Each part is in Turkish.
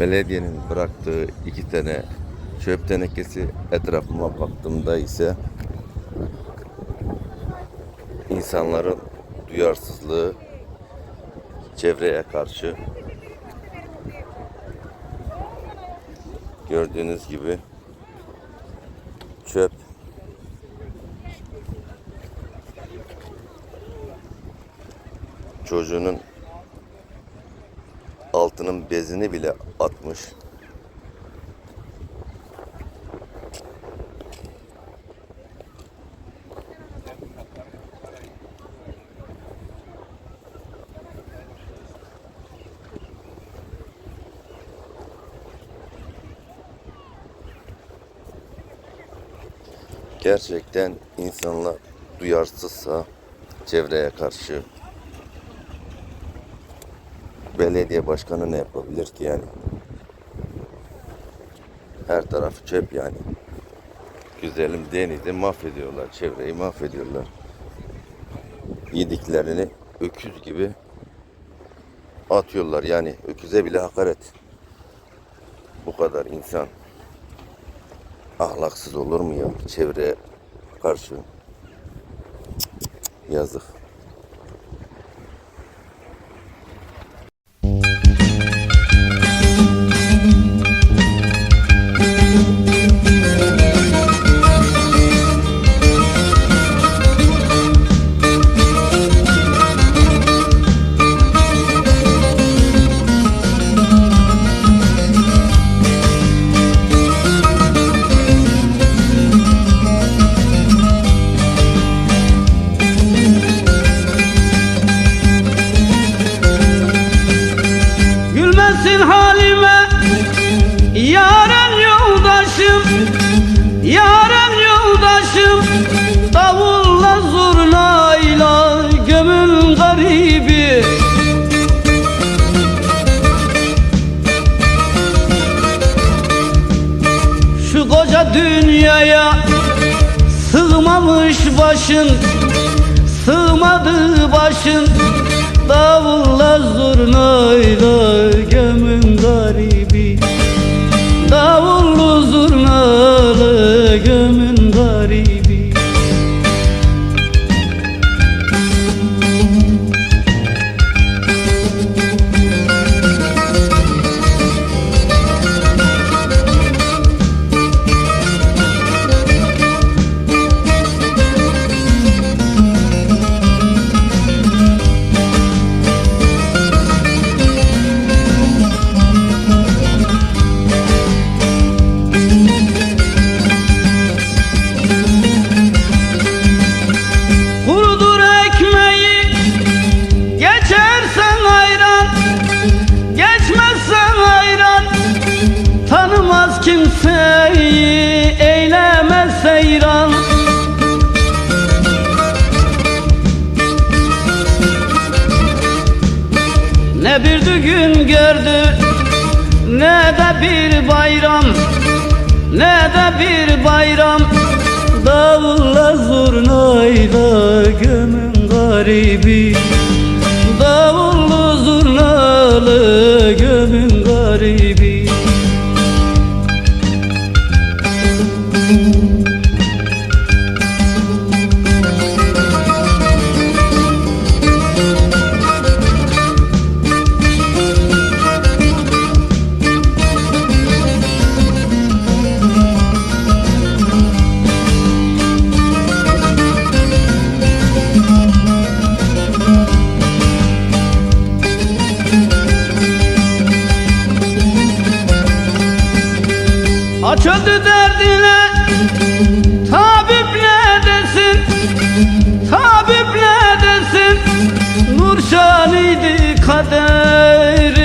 Belediyenin bıraktığı iki tane çöp tenekesi etrafıma baktığımda ise insanların duyarsızlığı çevreye karşı. Gördüğünüz gibi çöp çocuğunun altının bezini bile atmış. Gerçekten insanlar duyarsızsa çevreye karşı belediye başkanı ne yapabilir ki yani? Her taraf çöp yani. Güzelim denizi mahvediyorlar, çevreyi mahvediyorlar. Yediklerini öküz gibi atıyorlar yani öküze bile hakaret. Bu kadar insan ahlaksız olur mu ya çevreye karşı? Yazık. Gülmesin halime. Yaren yoldaşım Yaren yoldaşım. Davulla zurnayla Gömül garibi. Şu koca dünyaya Sığmamış başın Sığmadı başın Davulla zurnayla gömün garibi Düğün gördü. Ne de bir bayram Ne de bir bayram. Davulla zurnayla gömün garibi. Davullu zurnalı gömün garibi Aç öldü derdine Tabip ne desin Tabip ne desin. Nurşan idi kaderini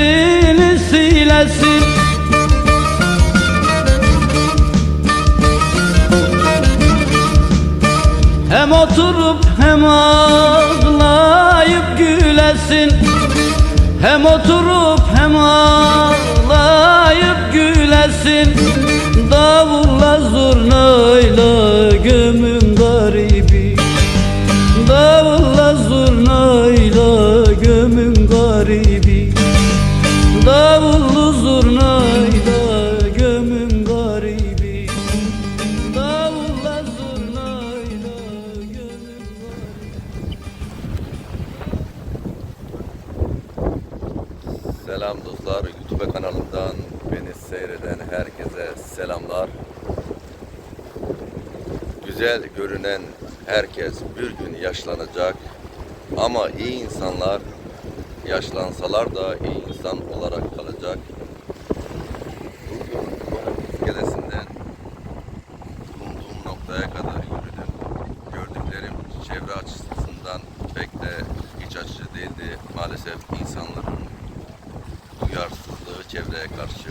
silesin. Hem oturup hem ağlayıp gülesin. Hem oturup hem ağlayıp garibi Davullu zurnayla gömün garibi Davulla zurnayla gömün Selam dostlar. YouTube kanalından beni seyreden herkese selamlar. Güzel görünen herkes bir gün yaşlanacak. Ama iyi insanlar yaşlansalar da iyi insan olarak kalacak. Bugün iskelesinden bulunduğum noktaya kadar yürüdüm. Gördüklerim çevre açısından pek de iç açıcı değildi. Maalesef insanların duyarsızlığı çevreye karşı